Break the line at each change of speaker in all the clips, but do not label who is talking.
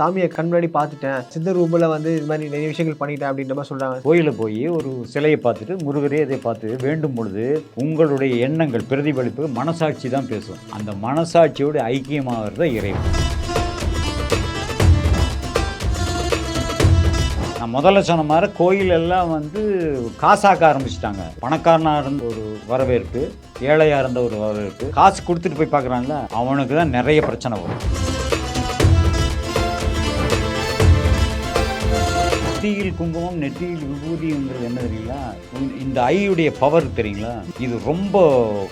சாமியை கண் பார்த்துட்டேன். சித்த ரூபில் வந்து இது மாதிரி நிறைய விஷயங்கள் பண்ணிட்டேன் அப்படின்ற மாதிரி சொல்கிறாங்க
கோயிலில் போய் ஒரு சிலையை பார்த்துட்டு முருகரே இதை பார்த்து வேண்டும் பொழுது உங்களுடைய எண்ணங்கள் பிரதிபலிப்பு மனசாட்சி தான் பேசும். அந்த மனசாட்சியோடு ஐக்கியமாகிறத இறைவன். நான் முதல்ல சொன்ன மாதிரி கோயில் எல்லாம் வந்து காசாக்க ஆரம்பிச்சிட்டாங்க. பணக்காரனாக இருந்த ஒரு வரவேற்பு ஏழையாக இருந்த ஒரு வரவேற்பு. காசு கொடுத்துட்டு போய் பார்க்குறான்ல அவனுக்கு தான் நிறைய பிரச்சனை வரும். நெற்றியில் குங்குமம் நெற்றியில் விபூதிங்கிறது என்ன தெரியுங்களா? இந்த- இந்த ஐயுடைய பவர் தெரியுங்களா? இது ரொம்ப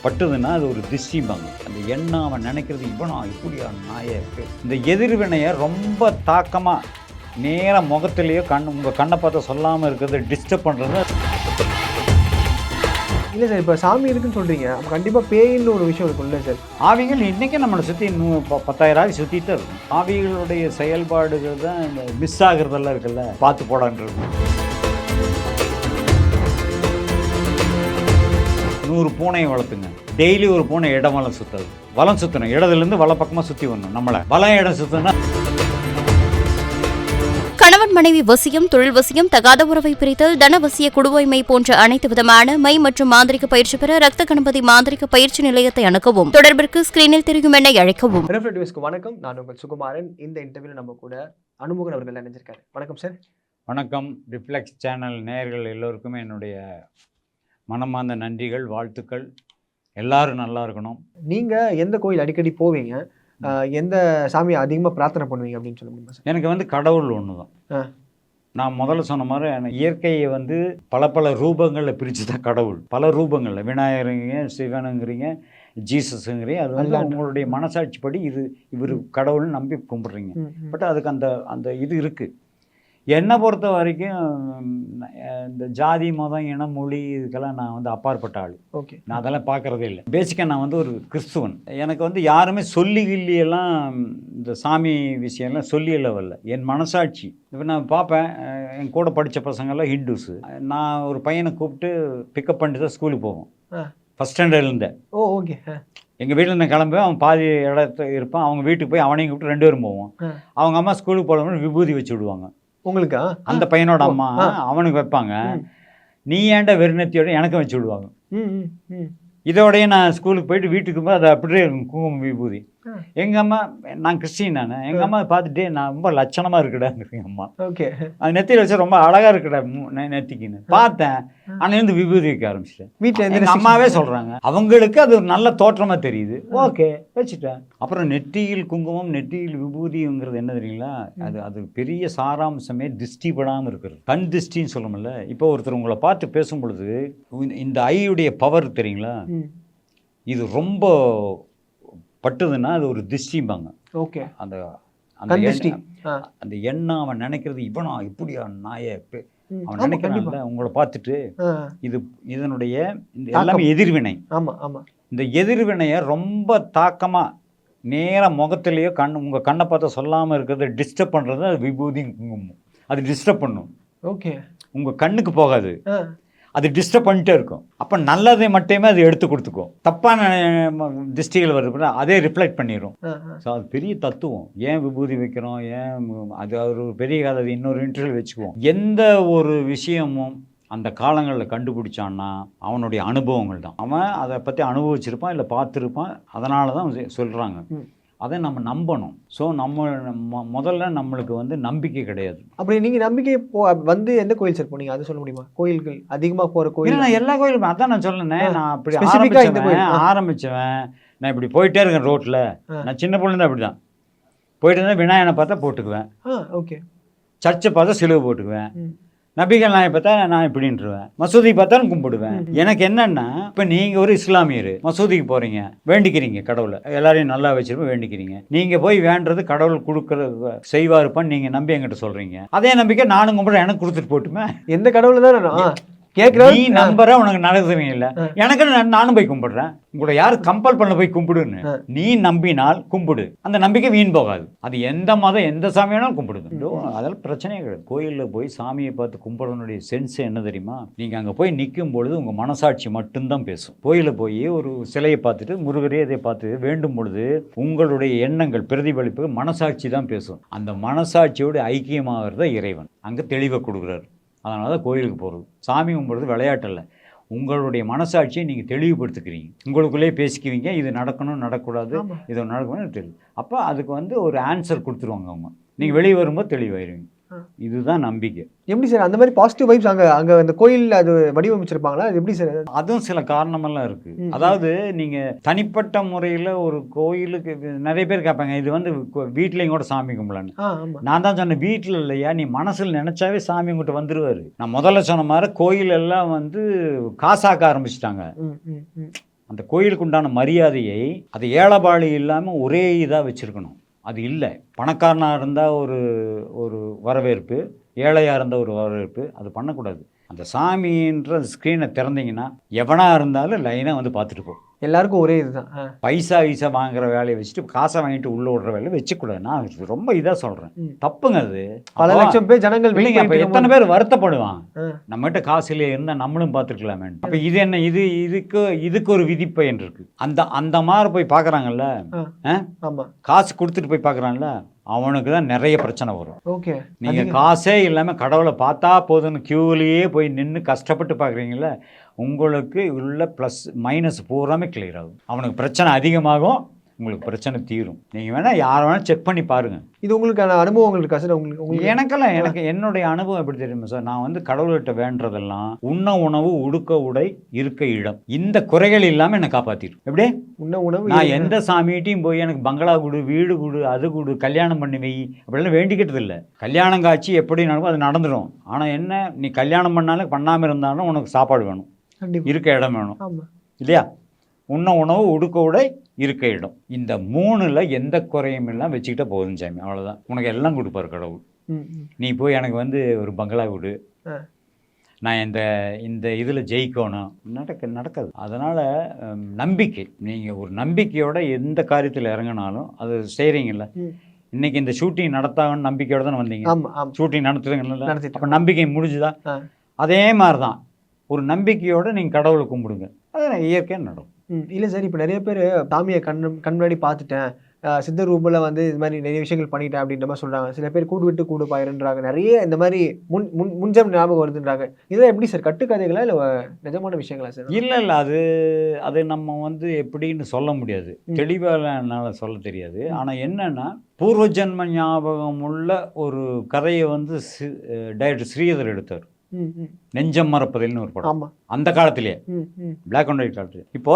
பட்டுதுன்னா அது ஒரு திஷ்டிம்பாங்க அந்த எண்ணம் அவன் நினைக்கிறது இவனா இப்படியா நாய இந்த எதிர்வினையை ரொம்ப தாக்கமாக நேராக முகத்திலேயோ கண் உங்கள் கண்ணை பார்த்து சொல்லாமல் இருக்கிறது டிஸ்டர்ப் பண்ணுறது
இல்லை சார் இப்போ சாமி இருக்குன்னு சொல்கிறீங்க அப்போ கண்டிப்பாக பேயின்னு ஒரு விஷயம் இருக்கும்ல சார்.
ஆவிகள் இன்றைக்கே நம்மளை சுற்றி இன்னும் ப- பத்தாயிரம் ஆவி சுற்றிட்டு இருக்கும் ஆவிகளுடைய செயல்பாடுகள் தான் இந்த மிஸ் ஆகிறதெல்லாம் இருக்குல்ல பார்த்து போடான்றது. நூறு பூனையை வளர்த்துங்க. டெய்லி ஒரு பூனை இடம் வளம் சுற்றுறது வலம் சுற்றணும் இடத்துலேருந்து வள பக்கமாக சுற்றி வரணும் நம்மளை. வளம் இடம் சுற்றினா
மனைவி வசியம் தொழில் வசியம் தகாத உறவை பிரித்தல் தனவசிய குடுவைமை போன்ற அனைத்து விதமான மை மற்றும் மாந்திரிக பயிற்சி பெற ரத்த கணபதி மாந்திரிக பயிற்சி நிலையத்தை அணுகவும். தொடர்பிற்கு ஸ்கிரீனில் தெரியும் எண்ணை அழைக்கவும்.
வணக்கம். நான் உங்கள் சுகுமாரன். இந்த இன்டர்வியூவில் நம்ம கூட அனுமுகன் அவர்கள் நினைஞ்சிருக்காரு வணக்கம் சார்
வணக்கம். ரிஃப்ளெக்ஸ் சேனல் நேயர்கள் எல்லோருக்குமே என்னுடைய மனமார்ந்த நன்றிகள் வாழ்த்துக்கள். எல்லாரும் நல்லா இருக்கணும்.
நீங்கள் எந்த கோயில் அடிக்கடி போவீங்க? எந்த சாமியை அதிகமாக பிரார்த்தனை பண்ணுவீங்க அப்படின்னு சொல்ல முடியுமா சார்?
எனக்கு வந்து கடவுள் ஒன்று தான். நான் முதல்ல சொன்ன மாதிரி எனக்கு இயற்கையை வந்து பல பல ரூபங்களில் பிரித்து தான் கடவுள். பல ரூபங்களில். விநாயகருங்க சிவனுங்கிறீங்க ஜீசஸுங்கிறீங்க அது வந்து. உங்களுடைய மனசாட்சிப்படி இது இவர் கடவுள்னு நம்பி கும்பிட்றீங்க. பட் அதுக்கு அந்த அந்த இது இருக்குது என்னை பொறுத்த வரைக்கும் இந்த ஜாதி மதம் இனம் மொழி இதுக்கெல்லாம் நான் வந்து அப்பாற்பட்ட ஆள்.
ஓகே.
நான் அதெல்லாம் பார்க்குறதே இல்லை. பேசிக்காக நான் வந்து ஒரு கிறிஸ்துவன். எனக்கு வந்து யாருமே சொல்லி கிள்ளியெல்லாம் இந்த சாமி விஷயம்லாம் சொல்லியெல்லாம் வரல என் மனசாட்சி. இப்போ நான் பார்ப்பேன் என் கூட படித்த பசங்கள்லாம் ஹிந்துஸு நான் ஒரு பையனை கூப்பிட்டு பிக்கப் பண்ணிட்டு தான் ஸ்கூலுக்கு போவோம். ஃபஸ்ட் ஸ்டாண்டர்ட்லேருந்து
ஓ ஓகே.
எங்கள் வீட்டில் நான் கிளம்புவேன் அவன் பாதி இடத்துல இருப்பான். அவங்க வீட்டுக்கு போய் அவனையும் கூப்பிட்டு ரெண்டு பேரும் போவோம். அவங்க அம்மா ஸ்கூலுக்கு போகிறவங்க விபூதி வச்சு விடுவாங்க.
உங்களுக்கா
அந்த பையனோட அம்மா. அவனுக்கு வைப்பாங்க. நீ ஏன்டா வெறுநத்தியோட எனக்கும் வச்சு விடுவாங்க இதோடய நான் ஸ்கூலுக்கு போயிட்டு வீட்டுக்கு போய் அது அப்படியே இருக்கும் குங்குமம் விபூதி. எங்கள் அம்மா நான் கிறிஸ்டின் நான். எங்கள் அம்மா பார்த்துட்டு நான் ரொம்ப லட்சணமாக இருக்குடாங்க எங்கள் அம்மா.
ஓகே.
அது நெத்தியில் வச்சு ரொம்ப அழகாக இருக்குடா நெத்திக்குன்னு. பார்த்தேன். ஆனால் இருந்து விபூதி வைக்க ஆரம்பிச்சிட்டேன்
வீட்டில்
எங்கள் அம்மாவே சொல்கிறாங்க அவங்களுக்கு அது ஒரு நல்ல தோற்றமாக தெரியுது. ஓகே வச்சுட்டேன். அப்புறம் நெற்றியில் குங்குமம் நெற்றியில் விபூதிங்கிறது என்ன தெரியுங்களா? அது அது பெரிய சாராம்சமே திருஷ்டி படாமல் இருக்கிறது. கண் திருஷ்டின்னு சொல்லணும்ல இப்போ ஒருத்தர் உங்களை பார்த்து பேசும் பொழுது இந்த- ஐயுடைய பவர் தெரியுங்களா? இது ரொம்ப பட்டுதுன்னா அது ஒரு திருஷ்டிம்பாங்க
ஓகே.
அந்த அந்த. அந்த எண்ணம் அவன் நினைக்கிறது இவனா இப்படியா நாய பெ-
ம்,
அவன் நினைக்கிறான்ல உங்களை பார்த்துட்டு இது இதனுடைய இந்த. எல்லாமே எதிர்வினை.
ஆமாம் ஆமாம்
இந்த எதிர்வினையை ரொம்ப தாக்கமாக நேரா முகத்திலேயோ கண் உங்கள் கண்ணை பார்த்து சொல்லாமல் இருக்கிறத டிஸ்டர்ப் பண்ணுறது அது விபூதி குங்குமம் அது டிஸ்டர்ப் பண்ணும்.
ஓகே.
உங்கள் கண்ணுக்கு போகாது. அது டிஸ்டர்ப் பண்ணிட்டே இருக்கும். அப்போ நல்லதை மட்டுமே அது எடுத்து கொடுத்துக்கும். தப்பான திருஷ்டிகள் வருது அதே ரிஃப்ளெக்ட் பண்ணிடும் ஸோ அது பெரிய தத்துவம். ஏன் விபூதி வைக்கிறோம்? ஏன் அது ஒரு பெரிய கதை இன்னொரு இன்டர்வியூ வச்சுக்குவோம். எந்த ஒரு விஷயமும் அந்த காலங்களில் கண்டுபிடிச்சான்னா அவனுடைய அனுபவங்கள் தான். அவன் அதை பற்றி அனுபவிச்சிருப்பான் இல்லை பார்த்துருப்பான். அதனால தான் சொல்கிறாங்க. அதை நம்ம நம்பணும். ஸோ நம்ம முதல்ல நம்மளுக்கு வந்து நம்பிக்கை கிடையாது.
அப்படி நீங்கள் நம்பிக்கை போ வந்து எந்த கோயில் சார் போனீங்க? அது சொல்ல முடியுமா? கோயில்கள் அதிகமாக போகிற கோயில்.
நான் எல்லா கோயிலும் அதான் நான் சொன்னேன். நான் அப்படி. ஆரம்பிச்சவன். ஆரம்பிச்சவன். நான் இப்படி போயிட்டே இருக்கேன் ரோட்டில். நான் சின்ன பிள்ளைங்க அப்படி தான் போயிட்டு இருந்தால் விநாயகனை பார்த்தா போட்டுக்குவேன்.
ஓகே.
சர்ச்சை பார்த்தா சிலுவை போட்டுக்குவேன். நபிகள் நாயை பார்த்தா நான் இப்படின்ட்டுருவேன் மசூதி பார்த்தாலும் கும்பிடுவேன். எனக்கு என்னன்னா இப்போ நீங்கள் ஒரு இஸ்லாமியர் மசூதிக்கு போகிறீங்க வேண்டிக்கிறீங்க கடவுளை. எல்லாரையும் நல்லா வச்சிருப்போம் வேண்டிக்கிறீங்க. நீங்கள் போய் வேண்டுறது கடவுள் கொடுக்குற செய்வாருப்பான்னு நீங்கள் நம்பி என்கிட்ட சொல்கிறீங்க அதே நம்பிக்கை நானும் கும்பிட்றேன் எனக்கு கொடுத்துட்டு போட்டுமே.
எந்த கடவுளை தான் கேட்கிறவர்
நீ நம்புற உனக்கு நடக்குதுங்க இல்ல.
எனக்கு
எனக்கு நான் நானும் போய் கும்பிடுறேன். உங்களை யாரு கம்பல் பண்ண போய் கும்பிடுன்னு. நீ நம்பினால் கும்பிடு. அந்த நம்பிக்கை வீண் போகாது. அது எந்த மதம் எந்த சாமி வேணாலும் கும்பிடுது. அதெல்லாம் பிரச்சனையே கிடையாது. கோயிலில் போய் சாமியை பார்த்து கும்பிடனுடைய சென்ஸ் என்ன தெரியுமா? நீங்க அங்க போய் நிற்கும் பொழுது உங்க மனசாட்சி மட்டும்தான் பேசும். கோயிலில் போய் ஒரு சிலையை பார்த்துட்டு முருகரே இதை பார்த்து வேண்டும் பொழுது உங்களுடைய எண்ணங்கள் பிரதிபலிப்பு மனசாட்சி தான் பேசும். அந்த மனசாட்சியோடு ஐக்கியமாகிறது இறைவன். அங்க தெளிவை கொடுக்குறாரு. அதனால தான் கோயிலுக்கு போகிறது சாமி கும்பிட்றது விளையாட்டு இல்லை உங்களுடைய மனசாட்சியை நீங்கள் தெளிவுபடுத்திக்கிறீங்க. உங்களுக்குள்ளே பேசிக்குவீங்க. இது நடக்கணும் நடக்கக்கூடாது.
ஆமா.
இது நடக்கணும்னு தெரியும் அப்போ அதுக்கு வந்து ஒரு ஆன்சர் கொடுத்துருவாங்க அவங்க. நீங்கள் வெளியே வரும்போது தெளிவாயிருவீங்க. இதுதான் நம்பிக்கை.
எப்படி சார் அந்த மாதிரி பாசிட்டிவ் வைப்ஸ் அங்க அங்க அந்த கோயில் அது வடிவமைச்சிருப்பாங்களா? அது எப்படி சார்?
அதுவும் சில காரணமெல்லாம் இருக்கு.
ம்.
அதாவது நீங்க தனிப்பட்ட முறையில் ஒரு கோயிலுக்கு நிறைய பேர் கேட்பாங்க இது வந்து வீட்லயும் கூட சாமி கும்பலான்னு. நான் தான் சொன்னேன் வீட்டில் இல்லையா நீ மனசில் நினைச்சாவே சாமி உங்கள்கிட்ட வந்துருவாரு. நான் முதல்ல சொன்ன மாதிரி கோயில் எல்லாம் வந்து காசாக்க ஆரம்பிச்சிட்டாங்க. அந்த கோயிலுக்கு உண்டான மரியாதையை அது ஏழபாளி இல்லாமல் ஒரே இதாக வச்சுருக்கணும். அது இல்லை. பணக்காரனாக இருந்தால் ஒரு ஒரு வரவேற்பு ஏழையாக இருந்தால் ஒரு வரவேற்பு அது பண்ணக்கூடாது. அந்த சாமின்ற ஸ்க்ரீனை திறந்தீங்கன்னா எவனாக இருந்தாலும் லைனாக வந்து பார்த்துட்டு போ.
எல்லாருக்கும் ஒரே இதுதான்.
பைசா ஈசா வாங்குற வேலையை வச்சுட்டு காசை வாங்கிட்டு உள்ள விடுற வேலையை வச்சுக்கூடாது. நான் ரொம்ப இதாக சொல்கிறேன்
ம்.
தப்புங்க அது.
பல லட்சம் பேர் ஜனங்கள்
இல்லைங்க அப்போ எத்தனை பேர் வருத்தப்படுவான். நம்மகிட்ட காசு இல்லையே இருந்தால் நம்மளும் பார்த்துருக்கலாமே அப்போ இது என்ன இது இதுக்கு இதுக்கு ஒரு விதிப்பயன் இருக்கு. அந்த அந்த மாதிரி போய் பார்க்குறாங்கல்ல
ஆ. ஆமா.
காசு கொடுத்துட்டு போய் பார்க்குறான்ல அவனுக்கு தான் நிறைய பிரச்சனை வரும்.
ஓகே.
நீங்கள் காசே இல்லாமல் கடவுளை பார்த்தா போதும்னு க்யூவிலேயே போய் நின்று கஷ்டப்பட்டு பார்க்குறீங்கள உங்களுக்கு உள்ள ப்ளஸ் மைனஸ் பூராமே கிளியர் ஆகும். அவனுக்கு பிரச்சனை அதிகமாகும் உங்களுக்கு பிரச்சனை தீரும். நீங்கள் வேணால் யாரை வேணால் செக் பண்ணி பாருங்கள்
இது உங்களுக்கான அனுபவங்கள் இருக்கா சார் உங்களுக்கு உங்களுக்கு
எனக்கெல்லாம் எனக்கு என்னுடைய அனுபவம் எப்படி தெரியுமா சார்? நான் வந்து கடவுள்கிட்ட வேண்டதெல்லாம் உண்ண உணவு உடுக்க உடை இருக்க இடம். இந்த குறைகள் இல்லாமல் என்னை காப்பாற்றிடும் எப்படி?
உண்ண உணவு
நான் எந்த சாமிகிட்டையும் போய் எனக்கு பங்களா கொடு வீடு கொடு அது கொடு கல்யாணம் பண்ணி வை. அப்படிலாம் வேண்டிக்கிட்டது இல்லை. கல்யாணம் காட்சி எப்படி நடக்கும் அது நடந்துடும் ஆனால் என்ன? நீ கல்யாணம் பண்ணாலும் பண்ணாமல் இருந்தாலும் உனக்கு சாப்பாடு வேணும். இருக்க இடம் வேணும். இல்லையா? உண்ண உணவு உடுக்க உடை இருக்க இடம் இந்த மூணுல எந்த குறையும் இல்லாமல் வச்சுக்கிட்டா போதும் சாமி அவ்வளோதான் உனக்கு எல்லாம் கொடுப்பாரு கடவுள். நீ போய் எனக்கு வந்து ஒரு பங்களா
ஆ.
நான் இந்த இந்த இதில் ஜெயிக்கணும். நடக்க நடக்காது. அதனால் நம்பிக்கை. நீங்கள் ஒரு நம்பிக்கையோட எந்த காரியத்தில் இறங்கினாலும் அது செய்கிறீங்கல்ல. இன்னைக்கு இந்த ஷூட்டிங் நடத்தாங்கன்னு நம்பிக்கையோட தானே வந்தீங்க? ஷூட்டிங் நடத்துறீங்கல்ல?
நடத்திட்டு
அப்போ நம்பிக்கை முடிஞ்சுதா. அதே மாதிரி தான் ஒரு நம்பிக்கையோட நீங்கள் கடவுளை கும்பிடுங்க. அது இயற்கையாக நடக்கும்.
இல்லை சார் இப்போ நிறைய பேர் சாமியை கண் கண் முன்னாடி பார்த்துட்டேன். அஹ் சித்தர் ரூபில் வந்து இது மாதிரி நிறைய விஷயங்கள் பண்ணிட்டேன் அப்படின்ற மாதிரி சொல்கிறாங்க சில பேர் கூடு விட்டு கூடு பாயிருன்றாங்க. நிறைய இந்த மாதிரி முன் முன் முன்ஜம் ஞாபகம் வருதுன்றாங்க. இதெல்லாம் எப்படி சார் கட்டுக்கதைகளா இல்லை நிஜமான விஷயங்களா சார்?
இல்லை இல்லை. அது அது நம்ம வந்து எப்படின்னு சொல்ல முடியாது. தெளிவாக என்னால் சொல்ல தெரியாது. ஆனால் என்னன்னா பூர்வ ஜென்ம ஞாபகம் உள்ள ஒரு கதையை வந்து டைரக்டர் ஸ்ரீதர் எடுத்தார். நெஞ்சம் மறப்பதில்னு ஒரு படம். அந்த காலத்திலேயே பிளாக் அண்ட் ஒயிட் காலத்தில். இப்போ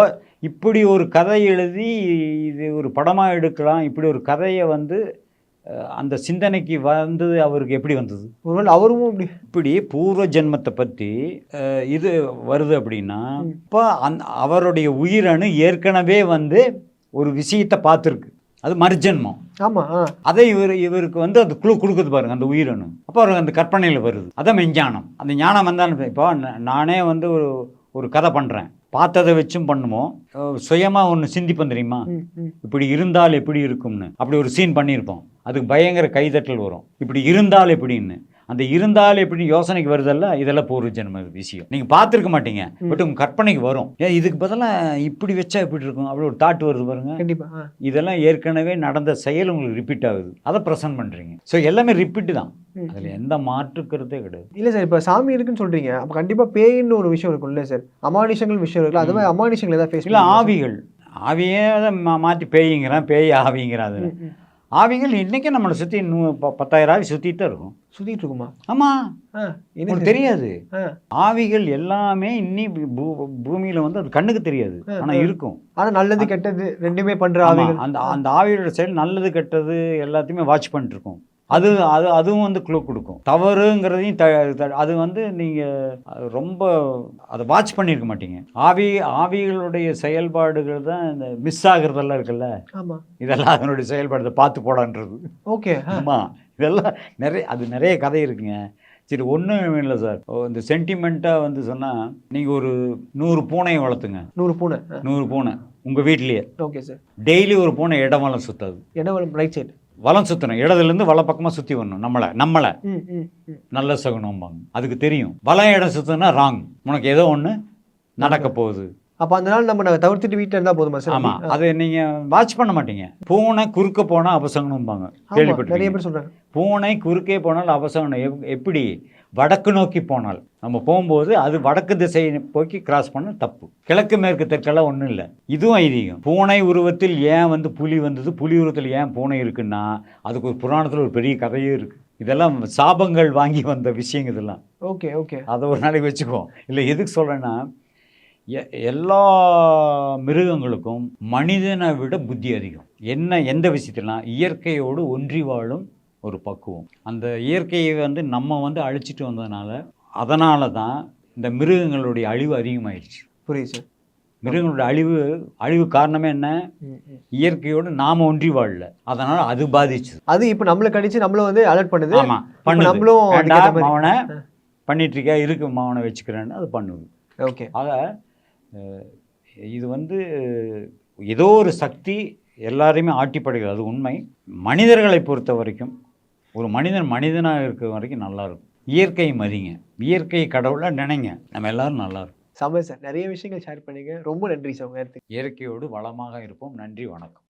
இப்படி ஒரு கதை எழுதி இது ஒரு படமாக எடுக்கலாம். இப்படி ஒரு கதையை வந்து அந்த சிந்தனைக்கு வந்தது அவருக்கு எப்படி வந்தது?
ஒருவேளை அவரும் இப்படி
இப்படி பூர்வ ஜென்மத்தை பற்றி இது வருது அப்படின்னா. இப்போ அந் அவருடைய உயிரணு ஏற்கனவே வந்து ஒரு விஷயத்தை பார்த்துருக்கு. அது மறுஜென்மம்.
ஆமாம்
அதை இவர் இவருக்கு வந்து அது குழு கொடுக்குது பாருங்க அந்த உயிரணு அப்போ அவருக்கு அந்த கற்பனையில் வருது. அதான் மெஞ்ஞானம் அந்த ஞானம் வந்தாலும் இப்போ நானே வந்து ஒரு ஒரு கதை பண்ணுறேன் பார்த்ததை வச்சும் பண்ணுவோம் சுயமாக ஒன்று சிந்திப்போம் தெரியுமா? இப்படி இருந்தால் எப்படி இருக்கும்னு. அப்படி ஒரு சீன் பண்ணியிருப்போம். அதுக்கு பயங்கர கைதட்டல் வரும். இப்படி இருந்தால் எப்படின்னு. அந்த இருந்தால் எப்படி யோசனைக்கு வருதல்ல இதெல்லாம் பூர்வ ஜென்ம விஷயம். நீங்கள் பார்த்துருக்க மாட்டீங்க பட் உங்கள் கற்பனைக்கு வரும். ஏன் இதுக்கு பதிலாக இப்படி வச்சா எப்படி இருக்கும்? அப்படி ஒரு தாட் வருது பாருங்க.
கண்டிப்பாக ஆ.
இதெல்லாம் ஏற்கனவே நடந்த செயல் உங்களுக்கு ரிப்பீட் ஆகுது. அதை ப்ரெசென்ட் பண்ணுறீங்க ஸோ எல்லாமே ரிப்பீட்டு தான். அதில் எந்த மாற்று கருத்தே கிடையாது.
இல்லை சார் இப்போ சாமி இருக்குன்னு சொல்கிறீங்க அப்போ கண்டிப்பாக பேயின்னு ஒரு விஷயம் இருக்கும்ல சார். அமானுஷங்கள் விஷயம் இருக்குல்ல அது மாதிரி அமானுஷங்கள் ஏதாவது
இல்லை ஆவிகள். ஆவியே அதை மாற்றி பேய்ங்கிறான் பேய் ஆவிங்கிறான் அது ஆவிகள் இன்றைக்கி நம்மளை சுற்றி நூ ப- பத்தாயிரம் ஆவி சுற்றிட்டு தான் இருக்கும்.
சுற்றிட்டு இருக்குமா?
ஆமாம்
ஆ என்ன
உங்களுக்கு
சார்?
தெரியாது ஆவிகள் எல்லாமே இன்னி பூ பூமியில் வந்து அது கண்ணுக்கு தெரியாது. ஆனால். இருக்கும்.
ஆனா நல்லது கெட்டது ரெண்டுமே பண்ற
ஆமா,
ஆவிகள்.
அந்த அந்த ஆவியோட செயல் நல்லது கெட்டது எல்லாத்தையுமே வாட்ச் பண்ணிட்டு இருக்கும். அது அது அதுவும் வந்து க்ளூ கொடுக்கும். தவறுங்கிறதையும் த அது வந்து நீங்கள் ரொம்ப அதை வாட்ச் பண்ணியிருக்க மாட்டீங்க. ஆவி ஆவிகளுடைய செயல்பாடுகள் தான் இந்த மிஸ் ஆகுறதெல்லாம் இருக்குல்ல? இதெல்லாம் அதனுடைய செயல்பாடு பார்த்து போடான்றது.
ஓகே
ஆமாம் இதெல்லாம் நிறைய அது நிறைய கதை இருக்குங்க. சரி ஒன்றும் இல்லை சார். இந்த சென்டிமெண்ட்டாக வந்து சொன்னால் நீங்கள் ஒரு நூறு பூனையை வளர்த்துங்க.
நூறு பூனை
நூறு பூனை உங்கள் வீட்லேயே.
Okay sir.
டெய்லி ஒரு பூனை இடம் வளம் சுத்தாது.
இடம் ரைட் சைடு
வலம் சுற்றணும் இடதுலேருந்து வல பக்கமாக சுற்றி வரணும். நம்மளை நம்மளை. நல்ல சகுனம்பாங்க. அதுக்கு தெரியும். வலம் இடம் சுற்றினா ராங் உனக்கு ஏதோ ஒன்று நடக்க போகுது.
அப்போ அந்த நாள் நம்ம தவிர்த்துட்டு வீட்டில் இருந்தால் போதுமா சார்?
ஆமாம் அதை நீங்கள் வாட்ச் பண்ண மாட்டீங்க. பூனை குறுக்க போனால் அபசகனம்பாங்க.
ஆமா. நிறைய பேர் சொல்றாங்க.
பூனை குறுக்கே போனால் அபசகனம். எப் எப்படி? வடக்கு நோக்கி போனால். நம்ம போகும்போது அது வடக்கு திசையை போக்கி கிராஸ் பண்ண தப்பு. கிழக்கு மேற்கு தெற்கெல்லாம் ஒன்றும் இல்லை. இதுவும் ஐதீகம். பூனை உருவத்தில் ஏன் வந்து புலி வந்தது? புலி உருவத்தில் ஏன் பூனை இருக்குன்னா அதுக்கு ஒரு புராணத்தில் ஒரு பெரிய கதையே இருக்குது இதெல்லாம் சாபங்கள் வாங்கி வந்த விஷயங்க இதெல்லாம்.
Okay okay.
அதை ஒரு நாளைக்கு வச்சுக்குவோம். இல்லை எதுக்கு சொல்கிறேன்னா எல்லா மிருகங்களுக்கும் மனிதனை விட புத்தி அதிகம். என்ன எந்த விஷயத்துலாம் இயற்கையோடு ஒன்றி வாழும் ஒரு பக்குவம். அந்த இயற்கையை வந்து நம்ம வந்து அழிச்சிட்டு வந்ததுனால அதனால தான் இந்த மிருகங்களுடைய அழிவு அதிகமாயிடுச்சு.
புரியுது சார்.
மிருகங்களுடைய அழிவு அழிவு காரணமே என்ன? இயற்கையோடு நாம ஒன்றி வாழல. அதனால அது பாதிச்சுது.
அது இப்போ நம்மளை கடிச்சு நம்மள வந்து அலர்ட் பண்ணுது.
ஆமா பண்ணுது.
நம்மளும்.
மவனை பண்ணிட்டு இருக்கியா இருக்கு மவனை வச்சுக்கிறேன்னு அது பண்ணுது.
ஓகே.
ஆக இது வந்து ஏதோ ஒரு சக்தி எல்லாரையுமே ஆட்டிப்படுகிறது. அது உண்மை. மனிதர்களை பொறுத்த வரைக்கும் ஒரு மனிதன் மனிதனாக இருக்கிற வரைக்கும் நல்லா இருக்கும் இயற்கை மதிங்க. இயற்கை கடவுளை நினைங்க. நம்ம எல்லாரும் நல்லா இருக்கும்
சார் நிறைய விஷயங்கள் ஷேர் பண்ணீங்க. ரொம்ப நன்றி சார் உங்க நேரத்துக்கு
இயற்கையோடு வளமாக இருப்போம். நன்றி வணக்கம்.